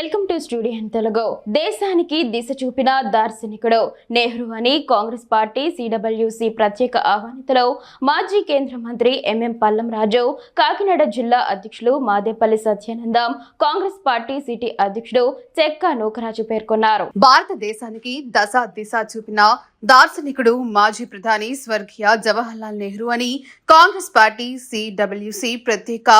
Welcome to studio Telugu. దేశానికి దిశ చూపిన దార్శనికుడు నెహ్రూ అని కాంగ్రెస్ పార్టీ సిడబ్ల్యూసి ప్రత్యేక ఆహ్వానితలో మాజీ కేంద్ర మంత్రి ఎంఎం పల్లం రాజు కాకినాడ జిల్లా అధ్యక్షులు Madepalli Satyanandam Congress party city అధ్యక్షుడు చెక్క నూకరాజు పేర్కొన్నారు. భారతదేశానికి దశ దిశ చూపిన దార్శనికుడు మాజీ ప్రధాని స్వర్గీయ జవహర్లాల్ నెహ్రూ అని కాంగ్రెస్ పార్టీ సిడబ్ల్యూసి ప్రత్యేక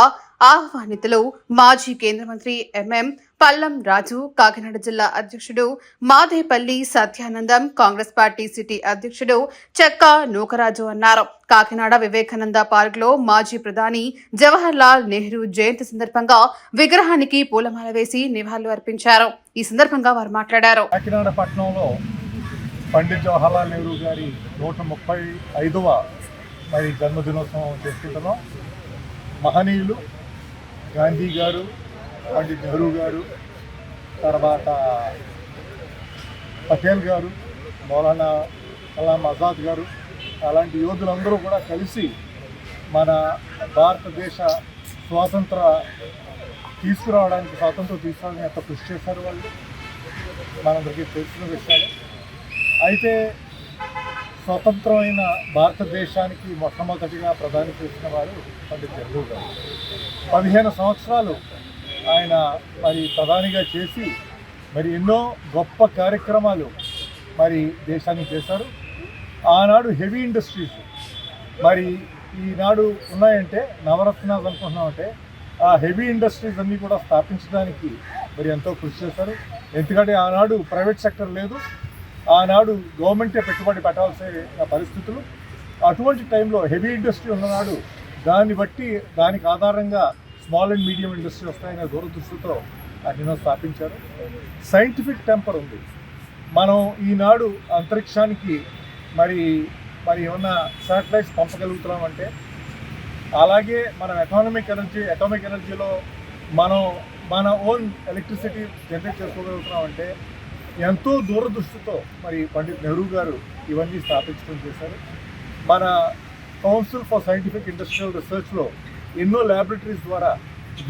ఆహ్వానితులు మాజీ కేంద్ర మంత్రి ఎంఎం పల్లం రాజు కాకినాడ జిల్లా అధ్యక్షుడు Madepalli Satyanandam Congress party city అధ్యక్షుడు చెక్క నూకరాజు అన్నారు. కాకినాడ వివేకానంద పార్క్లో మాజీ ప్రధాని జవహర్లాల్ నెహ్రూ జయంతి సందర్భంగా విగ్రహానికి పూలమాల వేసి నివాళులు అర్పించారు ఈ సందర్భంగా వారు మాట్లాడారు. కాకినాడ పట్టణంలో పండిత్ జవహర్లాల్ నెహ్రూ గారి నూట ముప్పై ఐదవ మరి జన్మదినోత్సవం చేసుకుంటున్నాం మహనీయులు గాంధీ గారు పండిత్ నెహ్రూ గారు తర్వాత పటేల్ గారు మౌలానా కలాం ఆజాద్ గారు అలాంటి యోధులందరూ కూడా కలిసి మన భారతదేశ స్వాతంత్ర తీసుకురావడానికి స్వాతంత్రం తీసుకురావడానికి ఎంత కృషి చేశారు వాళ్ళు? మనందరికీ తెలిసిన విషయాలు. అయితే స్వతంత్రమైన భారతదేశానికి మొట్టమొదటిగా ప్రధాని చేసిన వారు పండిత్ నెహ్రూ గారు. పదిహేను సంవత్సరాలు ఆయన మరి ప్రధానిగా చేసి మరి ఎన్నో గొప్ప కార్యక్రమాలు మరి దేశానికి చేశారు. ఆనాడు హెవీ ఇండస్ట్రీస్ మరి ఈనాడు ఉన్నాయంటే నవరత్నాలు అనుకుంటున్నామంటే ఆ హెవీ ఇండస్ట్రీస్ అన్నీ కూడా స్థాపించడానికి మరి ఎంతో కృషి చేశారు. ఎందుకంటే ఆనాడు ప్రైవేట్ సెక్టర్ లేదు. ఆనాడు గవర్నమెంటే పెట్టుబడి పెట్టాల్సిన పరిస్థితులు. అటువంటి టైంలో హెవీ ఇండస్ట్రీ ఉన్ననాడు దాన్ని బట్టి దానికి ఆధారంగా స్మాల్ అండ్ మీడియం ఇండస్ట్రీ వస్తాయనే దూరదృష్టితో ఆయన స్థాపించారు. సైంటిఫిక్ టెంపర్ ఉంది. మనం ఈనాడు అంతరిక్షానికి మరి మరి ఏమన్నా శాటిలైట్స్ పంపగలుగుతున్నామంటే అలాగే మనం ఎకానమిక్ ఎనర్జీ అటామిక్ ఎనర్జీలో మనం మన ఓన్ ఎలక్ట్రిసిటీ జనరేట్ చేసుకోగలుగుతున్నామంటే ఎంతో దూరదృష్టితో మరి పండిత్ నెహ్రూ గారు ఇవన్నీ స్థాపించడం చేశారు. మన కౌన్సిల్ ఫర్ సైంటిఫిక్ ఇండస్ట్రియల్ రీసెర్చ్లో ఎన్నో ల్యాబొరేటరీస్ ద్వారా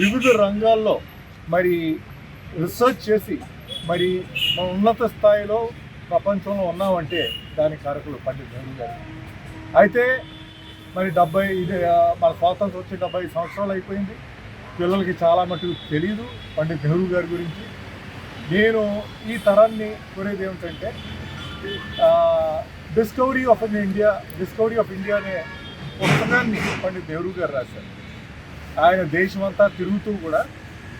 వివిధ రంగాల్లో మరి రీసెర్చ్ చేసి మరి మన ఉన్నత స్థాయిలో ప్రపంచంలో ఉన్నామంటే దానికి కారకులు పండిత్ నెహ్రూ గారు. అయితే మరి డెబ్బై ఇది మన స్వాతంత్రం వచ్చి డెబ్బై సంవత్సరాలు అయిపోయింది. పిల్లలకి చాలా మటుకు తెలియదు పండిత్ నెహ్రూ గారి గురించి. నేను ఈ తరాన్ని కోరేది ఏమిటంటే discovery of an India discovery of India అనే పుస్తకాన్ని పండిత్ నెహ్రూ గారు రాశారు. ఆయన దేశమంతా తిరుగుతూ కూడా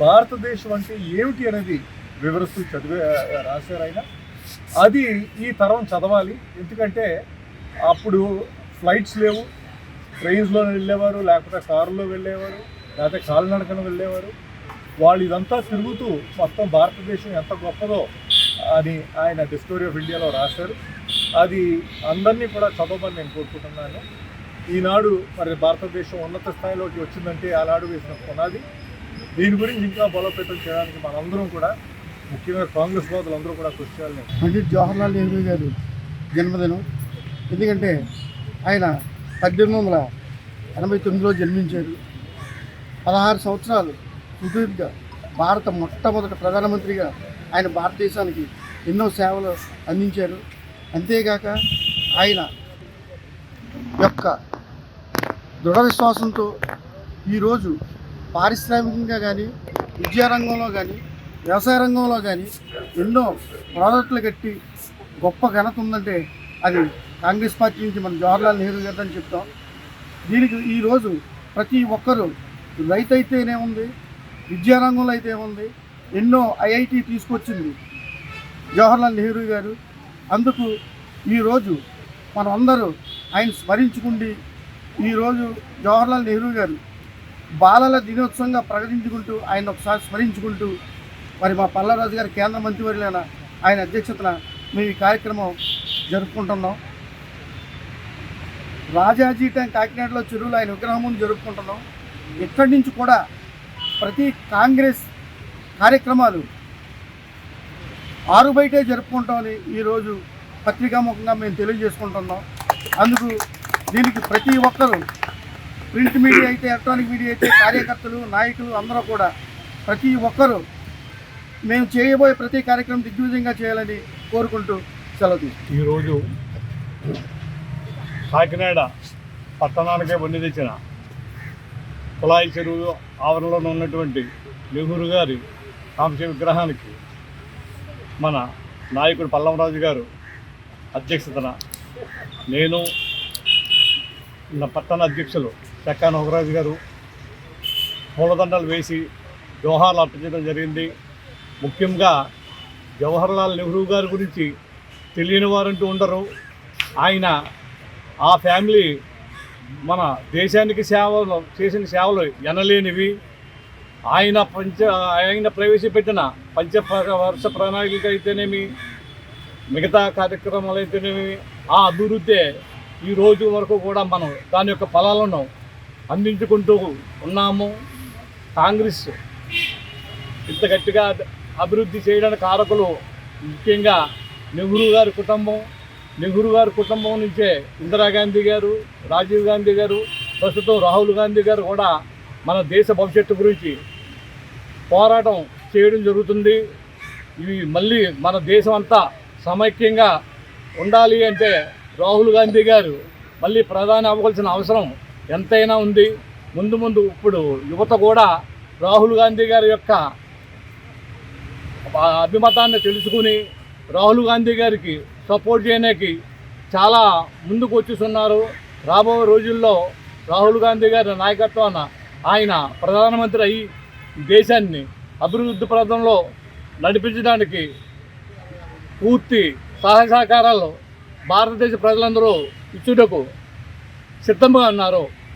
భారతదేశం అంటే ఏమిటి అనేది వివరిస్తూ చదివే రాశారు ఆయన. అది ఈ తరం చదవాలి. ఎందుకంటే అప్పుడు ఫ్లైట్స్ లేవు. ట్రైన్స్లో వెళ్ళేవారు లేకపోతే కారులో వెళ్ళేవారు లేకపోతే కాలినడకన వెళ్ళేవారు. వాళ్ళు ఇదంతా తిరుగుతూ మొత్తం భారతదేశం ఎంత గొప్పదో అని ఆయన డిస్కవరీ ఆఫ్ ఇండియాలో రాశారు. అది అందరినీ కూడా చదవమని నేను కోరుకుంటున్నాను. ఈనాడు మరి భారతదేశం ఉన్నత స్థాయిలోకి వచ్చిందంటే ఆనాడు వేసిన పునాది. దీని గురించి ఇంకా బలోపేతం చేయడానికి మనందరం కూడా ముఖ్యంగా కాంగ్రెస్ బాధలు అందరూ కూడా కృషి చేయాలని పండిట్ జవహర్లాల్ నెహ్రూ గారు జన్మదినం. ఎందుకంటే ఆయన పద్దెనిమిది వందల ఎనభై తొమ్మిదిలో జన్మించారు. పదహారు సంవత్సరాలు సుదీర్ఘ భారత మొట్టమొదటి ప్రధానమంత్రిగా ఆయన భారతదేశానికి ఎన్నో సేవలు అందించారు. అంతేగాక ఆయన యొక్క దృఢ విశ్వాసంతో ఈరోజు పారిశ్రామికంగా కానీ విద్యారంగంలో కానీ వ్యవసాయ రంగంలో కానీ ఎన్నో ప్రాజెక్టులు కట్టి గొప్ప ఘనత ఉందంటే అది కాంగ్రెస్ పార్టీ నుంచి మన జవహర్లాల్ నెహ్రూ గారు అని చెప్తాం. దీనికి ఈరోజు ప్రతి ఒక్కరూ రైతు అయితేనే ఉంది విద్యారంగంలో అయితే ఏముంది? ఎన్నో ఐఐటి తీసుకొచ్చింది. జవహర్లాల్ నెహ్రూ గారు. అందుకు ఈరోజు మనం అందరూ ఆయన స్మరించుకుండి ఈరోజు జవహర్లాల్ నెహ్రూ గారు బాలల దినోత్సవంగా ప్రకటించుకుంటూ ఆయన ఒకసారి స్మరించుకుంటూ మరి మా పల్లరాజు గారి కేంద్ర మంత్రివర్యులైన ఆయన అధ్యక్షతన మేము ఈ కార్యక్రమం జరుపుకుంటున్నాం. రాజాజీ ట్యాంక్ కాకినాడలో చెరువులు ఆయన విగ్రహం జరుపుకుంటున్నాం. ఇక్కడి నుంచి కూడా ప్రతి కాంగ్రెస్ కార్యక్రమాలు ఆరు బయటే జరుపుకుంటామని ఈరోజు పత్రికాముఖంగా మేము తెలియజేసుకుంటున్నాం. అందుకు దీనికి ప్రతి ఒక్కరూ ప్రింట్ మీడియా అయితే ఎలక్ట్రానిక్ మీడియా అయితే కార్యకర్తలు నాయకులు అందరూ కూడా ప్రతి ఒక్కరూ మేము చేయబోయే ప్రతి కార్యక్రమం దిగ్విజయంగా చేయాలని కోరుకుంటూ సెలవు ఈరోజు కాకినాడ పట్టణానికే వండి తెచ్చిన కుళాయి చెరువు ఆవరణలో ఉన్నటువంటి నెహ్రూ గారి కాంస్య విగ్రహానికి మన నాయకుడు పల్లంరాజు గారు అధ్యక్షతన నేను నా పట్టణ అధ్యక్షులు చక్కా నోగరాజు గారు పూలదండలు వేసి జోహార్లు అర్పించడం జరిగింది. ముఖ్యంగా జవహర్లాల్ నెహ్రూ గారి గురించి తెలియని వారంటూ ఉండరు. ఆయన ఆ ఫ్యామిలీ మన దేశానికి సేవలు చేసిన సేవలు ఎనలేనివి. ఆయన పంచ ఆయన ప్రవేశపెట్టిన పంచ వర్ష ప్రణాళిక అయితేనేమి మిగతా కార్యక్రమాలు అయితేనేమి ఆ అభివృద్ధి ఈ రోజు వరకు కూడా మనం దాని యొక్క ఫలాలను అందించుకుంటూ ఉన్నాము. కాంగ్రెస్ ఇంత గట్టిగా అభివృద్ధి చేయడానికి కారకులు ముఖ్యంగా నెహ్రూ గారి కుటుంబం నెహ్రూ గారి కుటుంబం నుంచే ఇందిరాగాంధీ గారు రాజీవ్ గాంధీ గారు ప్రస్తుతం రాహుల్ గాంధీ గారు కూడా మన దేశ భవిష్యత్తు గురించి పోరాటం చేయడం జరుగుతుంది. ఇవి మళ్ళీ మన దేశం అంతా సమైక్యంగా ఉండాలి అంటే రాహుల్ గాంధీ గారు మళ్ళీ ప్రధాని అవ్వాల్సిన అవసరం ఎంతైనా ఉంది. ముందు ముందు ఇప్పుడు యువత కూడా రాహుల్ గాంధీ గారి యొక్క అభిమతాన్ని తెలుసుకుని రాహుల్ గాంధీ గారికి సపోర్ట్ చేయడానికి చాలా ముందుకు వచ్చేస్తున్నారు. రాబోయే రోజుల్లో రాహుల్ గాంధీ గారి నాయకత్వాన ఆయన ప్రధానమంత్రి అయ్యి దేశాన్ని అభివృద్ధి పథంలో నడిపించడానికి పూర్తి సహాయ సహకారాలు భారతదేశ ప్రజలందరూ ఇచ్చుటకు సిద్ధంగా ఉన్నారు.